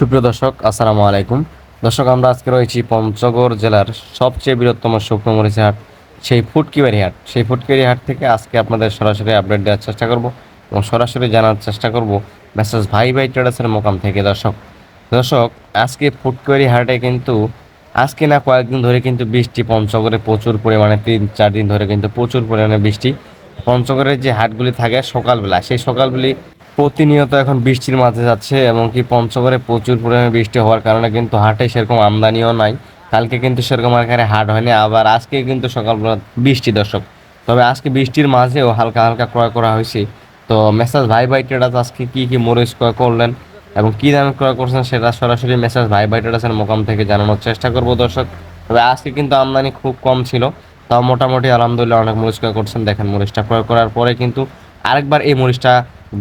সুপ্রিয় দর্শক, আসসালামু আলাইকুম। দর্শক, আমরা আজকে রয়েছি পঞ্চগড় জেলার সবচেয়ে বৃহত্তম শুকনো মরিচের হাট, সেই ফুটকিবাড়ি হাট। সেই ফুটকিবাড়ি হাট থেকে আজকে আপনাদের সরাসরি আপডেট দেওয়ার চেষ্টা করব এবং সরাসরি জানার চেষ্টা করব মেসেজ ভাই ভাই ট্রেডার্সের মোকাম থেকে। দর্শক দর্শক, আজকে ফুটকিবাড়ি হাটে কিন্তু, আজকে না কয়েকদিন ধরে কিন্তু বৃষ্টি, পঞ্চগড়ে প্রচুর পরিমাণে, তিন চার দিন ধরে কিন্তু প্রচুর পরিমাণে বৃষ্টি। পঞ্চগড়ের যে হাটগুলি থাকে সকালবেলা, সেই সকালগুলি প্রতিনিয়ত এখন বৃষ্টির মাঝে যাচ্ছে এবং কি পঞ্চগড়ে প্রচুর পরিমাণে বৃষ্টি হওয়ার কারণে কিন্তু হাটে সেরকম আমদানিও নাই। কালকে কিন্তু সেরকম আকারে হাট হয়নি, আবার আজকে কিন্তু সকালবেলা বৃষ্টি দর্শক। তবে আজকে বৃষ্টির মাঝেও হালকা হালকা ক্রয় করা হয়েছে। তো মেসাজ ভাই ভাই ট্রেডার্স আজকে কী কী মরিচ ক্রয় করলেন এবং কী দামে ক্রয় করছেন সেটা সরাসরি মেসাজ ভাই ভাই ট্রেডার্সের মোকাম থেকে জানানোর চেষ্টা করব দর্শক। তবে আজকে কিন্তু আমদানি খুব কম ছিল, তাও মোটামুটি আলহামদুলিল্লাহ অনেক মরিচ ক্রয় করছেন। দেখেন মরিচটা ক্রয় করার পরে কিন্তু আরেকবার এই মরিচটা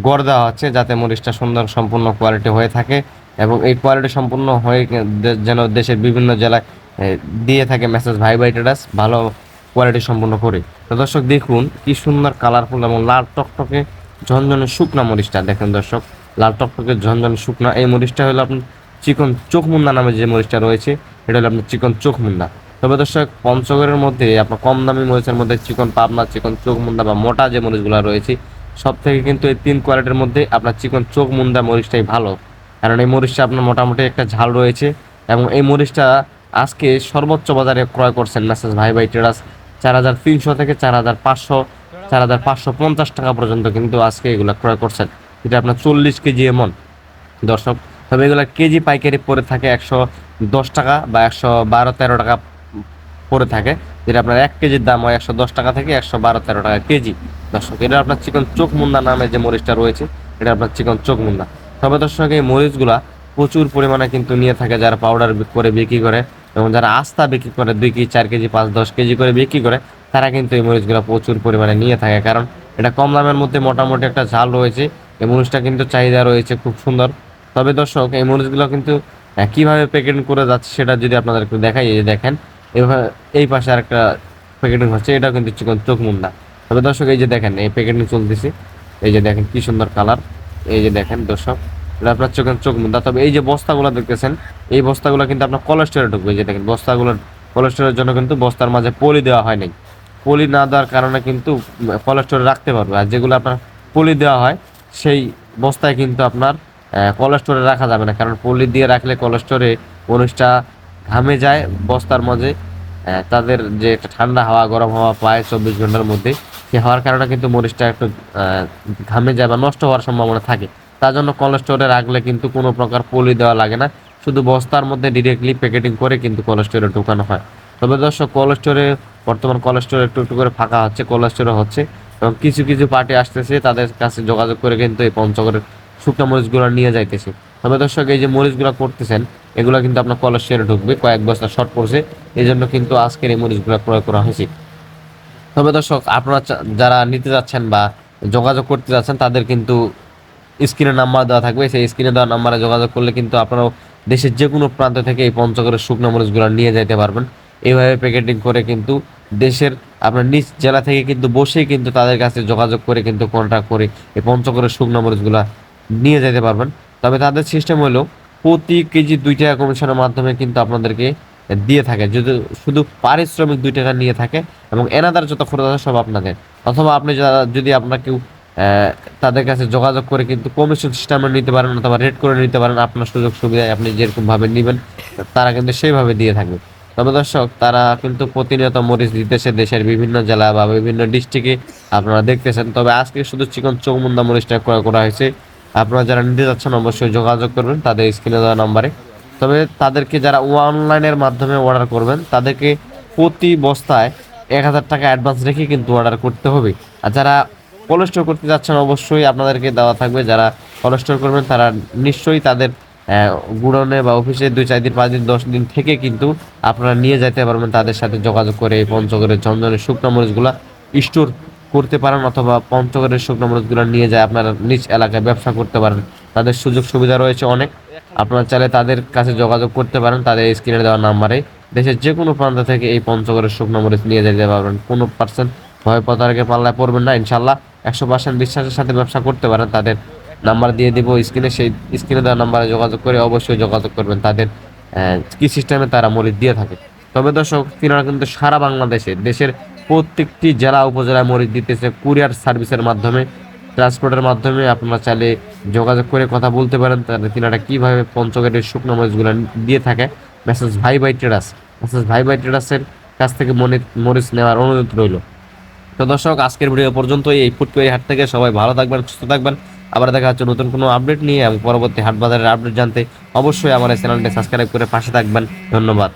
গড় দেওয়া হচ্ছে যাতে মরিচটা সুন্দর সম্পূর্ণ কোয়ালিটি হয়ে থাকে এবং এই কোয়ালিটি সম্পূর্ণ হয়ে যেন দেশের বিভিন্ন জেলায় দিয়ে থাকে মেসেজ ভাই ভাই ট্রেডার্স ভালো কোয়ালিটি সম্পূর্ণ করে। তো দর্শক দেখুন, কি সুন্দর কালারফুল এবং লাল টকটকে ঝনঝনে শুকনা মরিচটা। দেখেন দর্শক, লাল টকটকে ঝনঝনে শুকনা। এই মরিচটা হলো আপনার চিকন চোখ মুন্ডা নামে যে মরিচটা রয়েছে, এটা হলো আপনার চিকন চোখ মুন্ডা তবে দর্শক, পঞ্চগড়ের মধ্যে আপনার কম দামি মরিচের মধ্যে চিকন পাবনা, চিকন চোখ মুন্ডা বা মোটা যে মরিচগুলো রয়েছে সব থেকে কিন্তু এই তিন কোয়ালিটির মধ্যে আপনার চিকন চোখ, মুন্দা, মরিচটাই ভালো। কারণ এই মরিচটা আপনার মোটামুটি একটা ঝাল রয়েছে এবং এই মরিচটা আজকে সর্বোচ্চ বাজারে ক্রয় করছেন মেসেজ ভাই ভাই ট্রেডার্স চার হাজার তিনশো থেকে চার হাজার পাঁচশো, চার হাজার পাঁচশো পঞ্চাশ টাকা পর্যন্ত কিন্তু আজকে এগুলো ক্রয় করছেন। যেটা আপনার চল্লিশ কেজি এমন। দর্শক, তবে এগুলো কেজি পাইকারি পরে থাকে একশো দশ টাকা বা একশো বারো তেরো টাকা পড়ে থাকে। যেটা আপনার এক কেজির দাম হয় একশো দশ টাকা থেকে একশো বারো তেরো টাকা কেজি। দর্শক, এটা আপনার চিকন চোখ মুন্ডা নামে যে মরিচটা রয়েছে, এটা আপনার চিকন চোখ মুন্ডা তবে দর্শক, এই মরিচগুলা প্রচুর পরিমাণে কিন্তু নিয়ে থাকে যারা পাউডার করে বিক্রি করে, এবং যারা আস্তা বিক্রি করে দুই কেজি, চার কেজি, পাঁচ, দশ কেজি করে বিক্রি করে, তারা কিন্তু এই মরিচগুলো প্রচুর পরিমাণে নিয়ে থাকে। কারণ এটা কম দামের মধ্যে মোটামুটি একটা ঝাল রয়েছে, এই মরিচটা কিন্তু চাহিদা রয়েছে খুব সুন্দর। তবে দর্শক, এই মরিচগুলো কিন্তু কীভাবে প্যাকেটিং করে যাচ্ছে সেটা যদি আপনাদের একটু দেখাই দেখেন, এভাবে এই পাশে আরেকটা প্যাকেটিং হচ্ছে, এটাও কিন্তু চিকন চোখ মুন্ডা তবে দর্শক, এই যে দেখেন, এই প্যাকেটিং চলতেছে। এই যে দেখেন, কি সুন্দর কালার এই যে দেখেন, দর্শক, এটা আপনার চোখের চোখ মুন্ডা। তবে এই যে বস্তাগুলো দেখতেছেন, এই বস্তাগুলো কিন্তু আপনার কোলেস্টোরে ঢুকবে। যে দেখেন, বস্তাগুলোর কোলেস্টোরের জন্য কিন্তু বস্তার মাঝে পলি দেওয়া হয় নাই। পলি না দেওয়ার কারণে কিন্তু কোলেস্টোরে রাখতে পারবে। আর যেগুলো আপনার পলি দেওয়া হয়, সেই বস্তায় কিন্তু আপনার কোলেস্টোরে রাখা যাবে না। কারণ পলি দিয়ে রাখলে কোলেস্টোরে মরিচটা ঘামে যায় বস্তার মাঝে। তাদের যে ঠান্ডা হাওয়া, গরম হাওয়া পায় চব্বিশ ঘণ্টার মধ্যে। হওয়ার কারণে কিন্তু মরিচটা একটু ঘামে যায় বা নষ্ট হওয়ার সম্ভাবনা থাকে। তার জন্য কোল্ড স্টোরে রাখলে কিন্তু কোনো প্রকার পলি দেওয়া লাগে না। শুধু বস্তার মধ্যে ডিরেক্টলি প্যাকেটিং করে কিন্তু কোল্ড স্টোরে ঢোকানো হয়। তবে দর্শক কোল্ড স্টোরে বর্তমান কোল্ড স্টোরে একটু একটু করে ফাঁকা হচ্ছে কোল্ড স্টোরে হচ্ছে এবং কিছু কিছু পার্টি আসতেছে, তাদের কাছে যোগাযোগ করে কিন্তু এই পঞ্চগড়ের শুকনো মরিচগুলো নিয়ে যাইতেছে। তবে দর্শক, এই যে মরিচগুলো করতেছেন, এগুলো কিন্তু আপনার কলেজ শেয়ারে ঢুকবে, কয়েক বস্তা শর্ট পড়ছে। এই জন্য কিন্তু আজকের এই মরিচগুলো ক্রয় করা হয়েছে। তবে দর্শক, আপনারা যারা নিতে যাচ্ছেন বা যোগাযোগ করতে যাচ্ছেন, তাদের কিন্তু স্ক্রিনে নাম্বার দেওয়া থাকবে। সেই স্ক্রিনে দেওয়া নাম্বারে যোগাযোগ করলে কিন্তু আপনারাও দেশের যে কোনো প্রান্ত থেকে এই পঞ্চগড়ের শুকনো মরিচগুলো নিয়ে যেতে পারবেন। এইভাবে প্যাকেটিং করে কিন্তু দেশের আপনার নিজ জেলা থেকে কিন্তু বসেই কিন্তু তাদের কাছে যোগাযোগ করে কিন্তু কন্ট্যাক্ট করে এই পঞ্চগড়ের শুকনো মরিচগুলো নিয়ে যেতে পারবেন। তবে তাদের সিস্টেম হলো প্রতি কেজি দুই টাকা কমিশনের মাধ্যমে কিন্তু আপনাদেরকে দিয়ে থাকে। যদি শুধু পারিশ্রমিক দুই টাকা নিয়ে থাকে এবং এনাদার যত খরচ আছে সব আপনাদের। অথবা আপনি যদি আপনার কেউ তাদের কাছে যোগাযোগ করে কিন্তু কমিশন সিস্টেমে নিতে পারেন অথবা রেট করে নিতে পারেন, আপনার সুযোগ সুবিধায় আপনি যেরকম ভাবে নেবেন, তারা কিন্তু সেইভাবে দিয়ে থাকবে তবে দর্শক, তারা কিন্তু প্রতিনিয়ত মরিচ দিতেছে দেশের বিভিন্ন জেলা বা বিভিন্ন ডিস্ট্রিক্টে আপনারা দেখতেছেন। তবে আজকে শুধু চিকন চৌমুন্দা মরিচটা ক্রয় করা হয়েছে। আপনারা যারা নিতে যাচ্ছেন, অবশ্যই যোগাযোগ করবেন। তাদের স্ক্রিনে দেওয়া নাম্বারে তবে তাদেরকে যারা অনলাইনের মাধ্যমে অর্ডার করবেন, তাদেরকে প্রতি বস্তায় এক হাজার টাকা অ্যাডভান্স রেখে কিন্তু অর্ডার করতে হবে। আর যারা কোলেস্টোর করতে যাচ্ছেন, অবশ্যই আপনাদেরকে দেওয়া থাকবে। যারা কোলেস্টোর করবেন, তারা নিশ্চয়ই তাদের গুডনে বা অফিসে দুই, চার দিন, পাঁচ দিন, দশ দিন থেকে কিন্তু আপনারা নিয়ে যেতে পারবেন। তাদের সাথে যোগাযোগ করে এই পঞ্চগড়ের ঝনঝনের শুকনো মরিচগুলা স্টোর করতে পারেন অথবা পঞ্চগড়ের শুকনো মরিচগুলো নিয়ে যায় আপনারা নিজ এলাকায় ব্যবসা করতে পারেন। তাদের সুযোগ সুবিধা রয়েছে অনেক। আপনারা চাইলে তাদের কাছে যোগাযোগ করতে পারেন, তাদের স্ক্রিনে দেওয়া নাম্বারে। দেশের যে কোনো প্রান্ত থেকে এই পঞ্চগড়ের শুকনো মরিচ নিয়ে যেতে পারবেন। কোনো পার্সেন্ট ভয় প্রতারকের পাল্লায় পড়বেন না ইনশাল্লাহ একশো পার্সেন্ট বিশ্বাসের সাথে ব্যবসা করতে পারেন, তাদের নাম্বার দিয়ে দেবো স্ক্রিনে সেই স্ক্রিনে দেওয়া নাম্বারে যোগাযোগ করে অবশ্যই যোগাযোগ করবেন। তাদের কি সিস্টেমে তারা মরিচ দিয়ে থাকে। তবে দর্শক, তিনারা কিন্তু সারা বাংলাদেশে, দেশের প্রত্যেকটি জেলা, উপজেলায় মরিচ দিতেছে কুরিয়ার সার্ভিসের মাধ্যমে। ট্রান্সপোর্টের মাধ্যমে আপনারা চাইলে যোগাযোগ করে কথা বলতে পারেন। তাহলে তিনারা কীভাবে পঞ্চগড়ের শুকনো মরিচগুলো দিয়ে থাকে। মেসেজ ভাই ভাই ট্রেডার্স। মেসেজ ভাই ভাই ট্রেডার্সের কাছ থেকে মনে, মরিচ নেওয়ার অনুরোধ রইল। তো দর্শক, আজকের ভিডিও পর্যন্ত এই ফুটকরি হাট থেকে সবাই ভালো থাকবেন, সুস্থ থাকবেন। আবার দেখা হচ্ছে নতুন কোনো আপডেট নিয়ে এবং পরবর্তী হাট বাজারের আপডেট জানতে অবশ্যই আমার এই চ্যানেলটি সাবস্ক্রাইব করে পাশে থাকবেন। ধন্যবাদ।